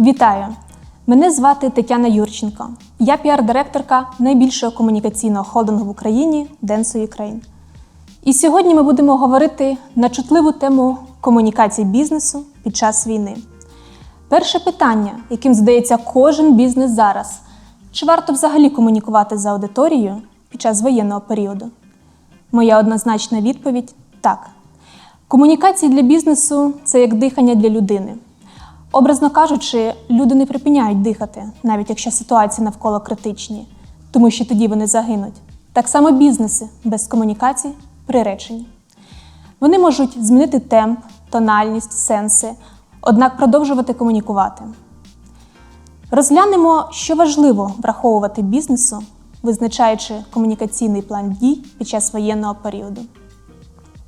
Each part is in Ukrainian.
Вітаю! Мене звати Тетяна Юрченко. Я піар-директорка найбільшого комунікаційного холдингу в Україні Денсо Ukraine. І сьогодні ми будемо говорити на чутливу тему комунікації бізнесу під час війни. Перше питання, яким здається кожен бізнес зараз: чи варто взагалі комунікувати з аудиторією під час воєнного періоду? Моя однозначна відповідь так. Комунікації для бізнесу це як дихання для людини. Образно кажучи, люди не припиняють дихати, навіть якщо ситуації навколо критичні, тому що тоді вони загинуть. Так само бізнеси без комунікацій приречені. Вони можуть змінити темп, тональність, сенси, однак продовжувати комунікувати. Розглянемо, що важливо враховувати бізнесу, визначаючи комунікаційний план дій під час воєнного періоду.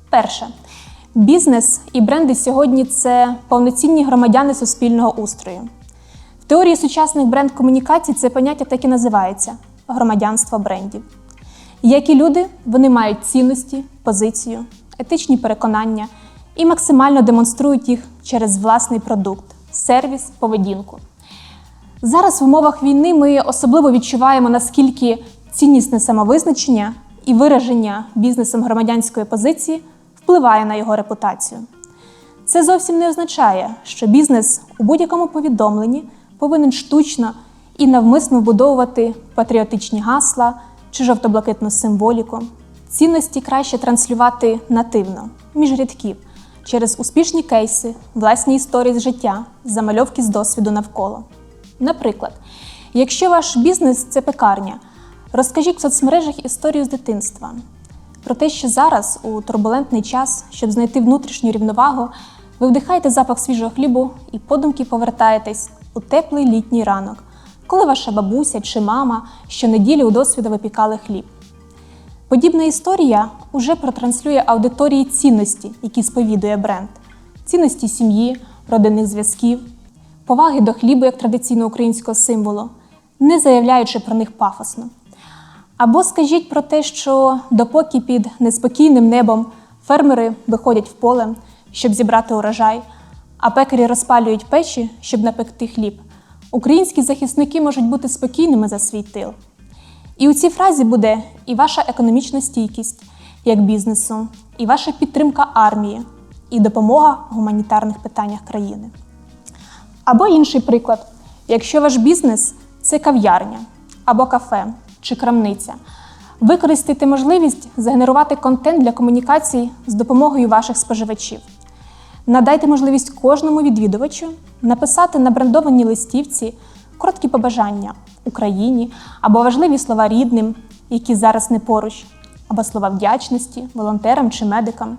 Перше. Бізнес і бренди сьогодні це повноцінні громадяни суспільного устрою. В теорії сучасних бренд-комунікацій це поняття так і називається громадянство брендів. Як і люди, вони мають цінності, позицію, етичні переконання і максимально демонструють їх через власний продукт, сервіс, поведінку. Зараз в умовах війни ми особливо відчуваємо, наскільки ціннісне самовизначення і вираження бізнесом громадянської позиції впливає на його репутацію. Це зовсім не означає, що бізнес у будь-якому повідомленні повинен штучно і навмисно вбудовувати патріотичні гасла чи жовто-блакитну символіку. Цінності краще транслювати нативно, між рядків, через успішні кейси, власні історії з життя, замальовки з досвіду навколо. Наприклад, якщо ваш бізнес це пекарня, розкажіть в соцмережах історію з дитинства. Про те, що зараз, у турбулентний час, щоб знайти внутрішню рівновагу, ви вдихаєте запах свіжого хлібу і подумки повертаєтесь у теплий літній ранок, коли ваша бабуся чи мама щонеділі у досвіду випікали хліб. Подібна історія уже протранслює аудиторії цінності, які сповідує бренд, цінності сім'ї, родинних зв'язків, поваги до хлібу як традиційно українського символу, не заявляючи про них пафосно. Або скажіть про те, що допоки під неспокійним небом фермери виходять в поле, щоб зібрати урожай, а пекарі розпалюють печі, щоб напекти хліб, українські захисники можуть бути спокійними за свій тил. І у цій фразі буде і ваша економічна стійкість як бізнесу, і ваша підтримка армії, і допомога в гуманітарних питаннях країни. Або інший приклад: якщо ваш бізнес це кав'ярня або кафе чи крамниця, використайте можливість загенерувати контент для комунікацій з допомогою ваших споживачів. Надайте можливість кожному відвідувачу написати на брендованій листівці короткі побажання Україні або важливі слова рідним, які зараз не поруч, або слова вдячності, волонтерам чи медикам.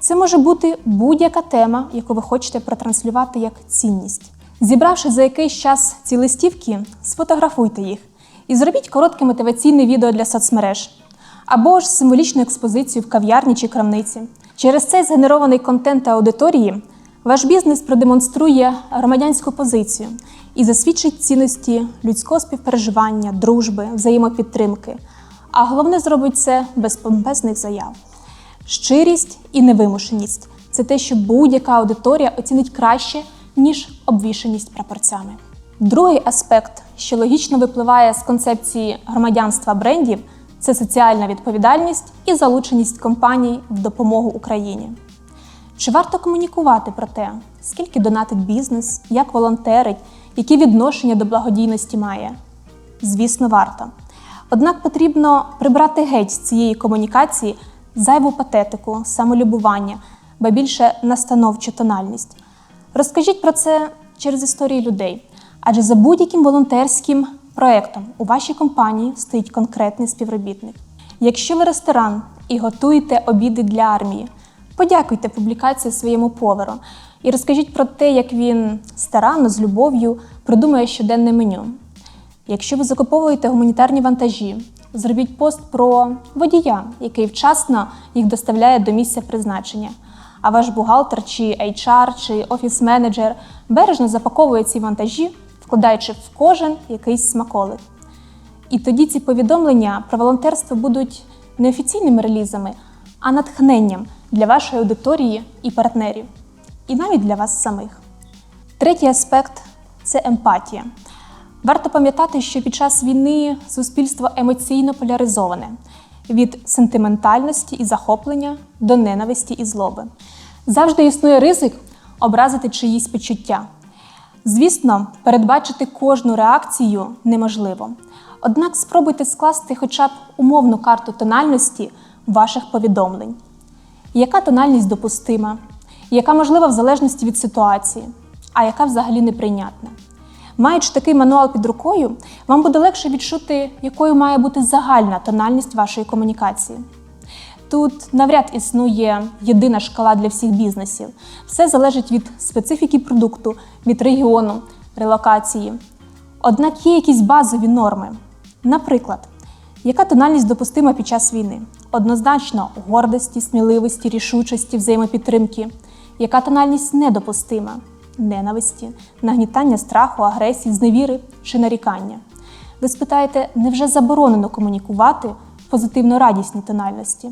Це може бути будь-яка тема, яку ви хочете протранслювати як цінність. Зібравши за якийсь час ці листівки, сфотографуйте їх і зробіть коротке мотиваційне відео для соцмереж або ж символічну експозицію в кав'ярні чи крамниці. Через цей згенерований контент аудиторії ваш бізнес продемонструє громадянську позицію і засвідчить цінності людського співпереживання, дружби, взаємопідтримки. А головне зробить це без помпезних заяв. Щирість і невимушеність це те, що будь-яка аудиторія оцінить краще, ніж обвішаність прапорцями. Другий аспект, що логічно випливає з концепції громадянства брендів, це соціальна відповідальність і залученість компаній в допомогу Україні. Чи варто комунікувати про те, скільки донатить бізнес, як волонтерить, які відношення до благодійності має? Звісно, варто. Однак потрібно прибрати геть з цієї комунікації зайву патетику, самолюбування, ба більше настановчу тональність. Розкажіть про це через історії людей, адже за будь-яким волонтерським проєктом у вашій компанії стоїть конкретний співробітник. Якщо ви ресторан і готуєте обіди для армії, подякуйте публікації своєму повару і розкажіть про те, як він старанно з любов'ю придумує щоденне меню. Якщо ви закуповуєте гуманітарні вантажі, зробіть пост про водія, який вчасно їх доставляє до місця призначення. А ваш бухгалтер, чи HR, чи офіс-менеджер бережно запаковує ці вантажі, вкладаючи в кожен якийсь смаколик. І тоді ці повідомлення про волонтерство будуть не офіційними релізами, а натхненням для вашої аудиторії і партнерів, і навіть для вас самих. Третій аспект це емпатія. Варто пам'ятати, що під час війни суспільство емоційно поляризоване від сентиментальності і захоплення до ненависті і злоби. Завжди існує ризик образити чиїсь почуття. Звісно, передбачити кожну реакцію неможливо. Однак спробуйте скласти хоча б умовну карту тональності ваших повідомлень. Яка тональність допустима, яка можлива в залежності від ситуації, а яка взагалі неприйнятна. Маючи такий мануал під рукою, вам буде легше відчути, якою має бути загальна тональність вашої комунікації. Тут навряд існує єдина шкала для всіх бізнесів. Все залежить від специфіки продукту, від регіону, релокації. Однак є якісь базові норми. Наприклад, яка тональність допустима під час війни? Однозначно, гордості, сміливості, рішучості, взаємопідтримки. Яка тональність недопустима? Ненависті, нагнітання страху, агресії, зневіри чи нарікання. Ви спитаєте, невже заборонено комунікувати в позитивно радісній тональності?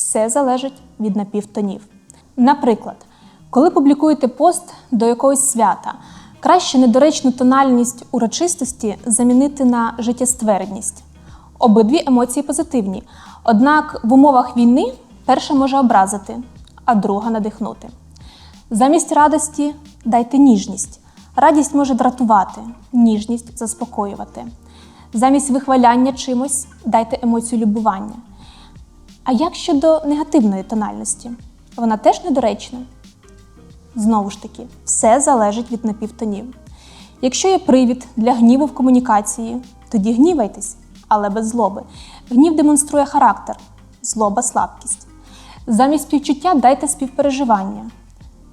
Все залежить від напівтонів. Наприклад, коли публікуєте пост до якогось свята, краще недоречну тональність урочистості замінити на життєствердність. Обидві емоції позитивні, однак в умовах війни перша може образити, а друга надихнути. Замість радості дайте ніжність. Радість може дратувати, ніжність заспокоювати. Замість вихваляння чимось дайте емоцію любування. А як щодо негативної тональності? Вона теж недоречна? Знову ж таки, все залежить від напівтонів. Якщо є привід для гніву в комунікації, тоді гнівайтесь, але без злоби. Гнів демонструє характер, злоба слабкість. Замість співчуття дайте співпереживання.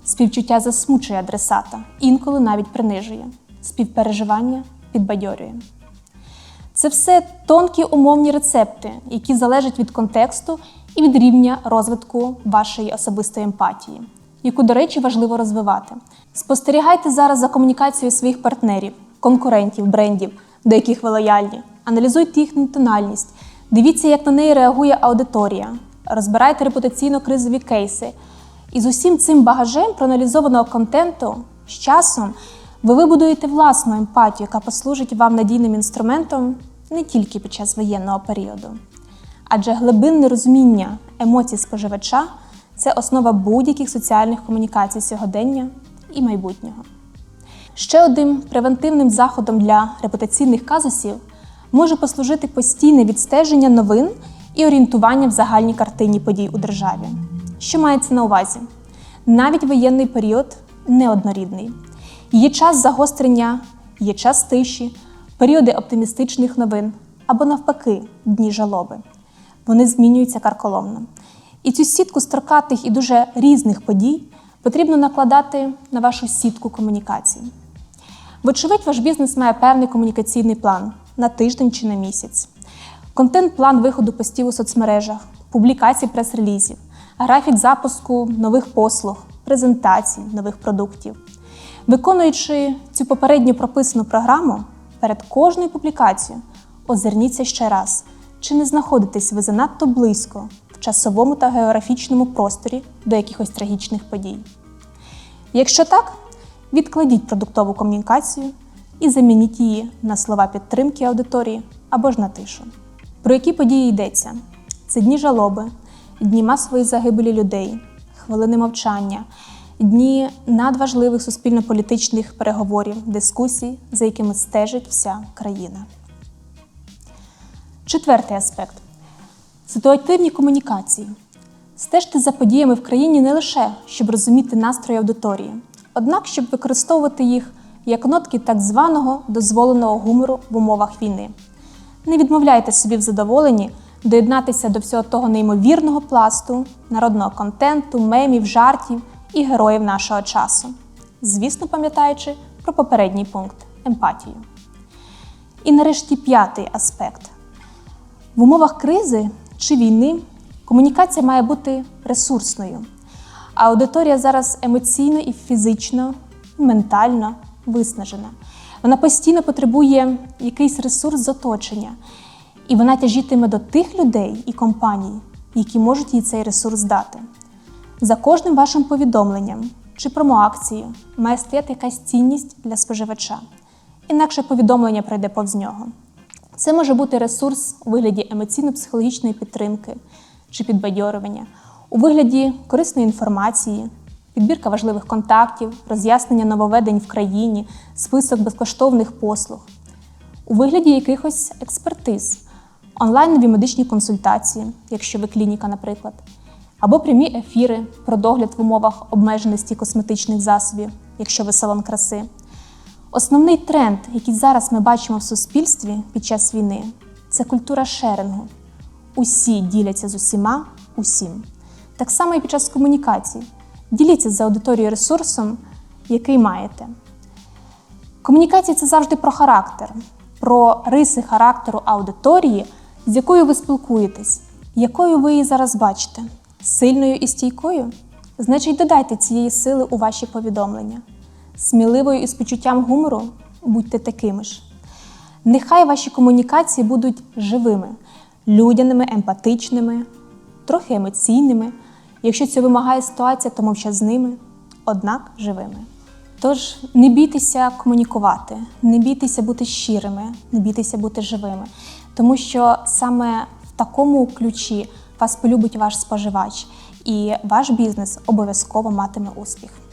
Співчуття засмучує адресата, інколи навіть принижує. Співпереживання підбадьорює. Це все тонкі умовні рецепти, які залежать від контексту і від рівня розвитку вашої особистої емпатії, яку, до речі, важливо розвивати. Спостерігайте зараз за комунікацією своїх партнерів, конкурентів, брендів, до яких ви лояльні. Аналізуйте їхню тональність, дивіться, як на неї реагує аудиторія, розбирайте репутаційно-кризові кейси. І з усім цим багажем проаналізованого контенту з часом ви вибудуєте власну емпатію, яка послужить вам надійним інструментом не тільки під час воєнного періоду. Адже глибинне розуміння емоцій споживача це основа будь-яких соціальних комунікацій сьогодення і майбутнього. Ще одним превентивним заходом для репутаційних казусів може послужити постійне відстеження новин і орієнтування в загальній картині подій у державі. Що мається на увазі? Навіть воєнний період неоднорідний. Є час загострення, є час тиші, періоди оптимістичних новин або, навпаки, дні жалоби. Вони змінюються карколомно. І цю сітку строкатих і дуже різних подій потрібно накладати на вашу сітку комунікацій. Вочевидь, ваш бізнес має певний комунікаційний план на тиждень чи на місяць, контент-план виходу постів у соцмережах, публікацій прес-релізів, графік запуску нових послуг, презентацій нових продуктів. Виконуючи цю попередньо прописану програму, перед кожною публікацією озирніться ще раз, чи не знаходитесь ви занадто близько в часовому та географічному просторі до якихось трагічних подій. Якщо так, відкладіть продуктову комунікацію і замініть її на слова підтримки аудиторії або ж на тишу. Про які події йдеться? Це дні жалоби, дні масової загибелі людей, хвилини мовчання, дні надважливих суспільно-політичних переговорів, дискусій, за якими стежить вся країна. Четвертий аспект ситуативні комунікації. Стежте за подіями в країні не лише щоб розуміти настрої аудиторії, однак, щоб використовувати їх як нотки так званого дозволеного гумору в умовах війни. Не відмовляйте собі в задоволенні доєднатися до всього того неймовірного пласту, народного контенту, мемів, жартів і героїв нашого часу, звісно, пам'ятаючи про попередній пункт емпатію. І нарешті п'ятий аспект. В умовах кризи чи війни комунікація має бути ресурсною. А аудиторія зараз емоційно і фізично, і ментально виснажена. Вона постійно потребує якийсь ресурс з оточення, і вона тяжітиме до тих людей і компаній, які можуть їй цей ресурс дати. За кожним вашим повідомленням, чи промоакції має стояти якась цінність для споживача, інакше повідомлення пройде повз нього. Це може бути ресурс у вигляді емоційно-психологічної підтримки чи підбадьорювання, у вигляді корисної інформації, підбірка важливих контактів, роз'яснення нововведень в країні, список безкоштовних послуг, у вигляді якихось експертиз, онлайнові медичні консультації, якщо ви клініка, наприклад, або прямі ефіри про догляд в умовах обмеженості косметичних засобів, якщо ви салон краси. Основний тренд, який зараз ми бачимо в суспільстві під час війни, це культура шерингу. Усі діляться з усіма усім. Так само і під час комунікацій. Діліться з аудиторією ресурсом, який маєте. Комунікація це завжди про характер, про риси характеру аудиторії, з якою ви спілкуєтесь, якою ви її зараз бачите. Сильною і стійкою? Значить, додайте цієї сили у ваші повідомлення. Сміливою і з почуттям гумору будьте такими ж. Нехай ваші комунікації будуть живими, людяними, емпатичними, трохи емоційними. Якщо це вимагає ситуація, то мовчазними, однак живими. Тож не бійтеся комунікувати, не бійтеся бути щирими, не бійтеся бути живими, тому що саме в такому ключі вас полюбить ваш споживач, і ваш бізнес обов'язково матиме успіх.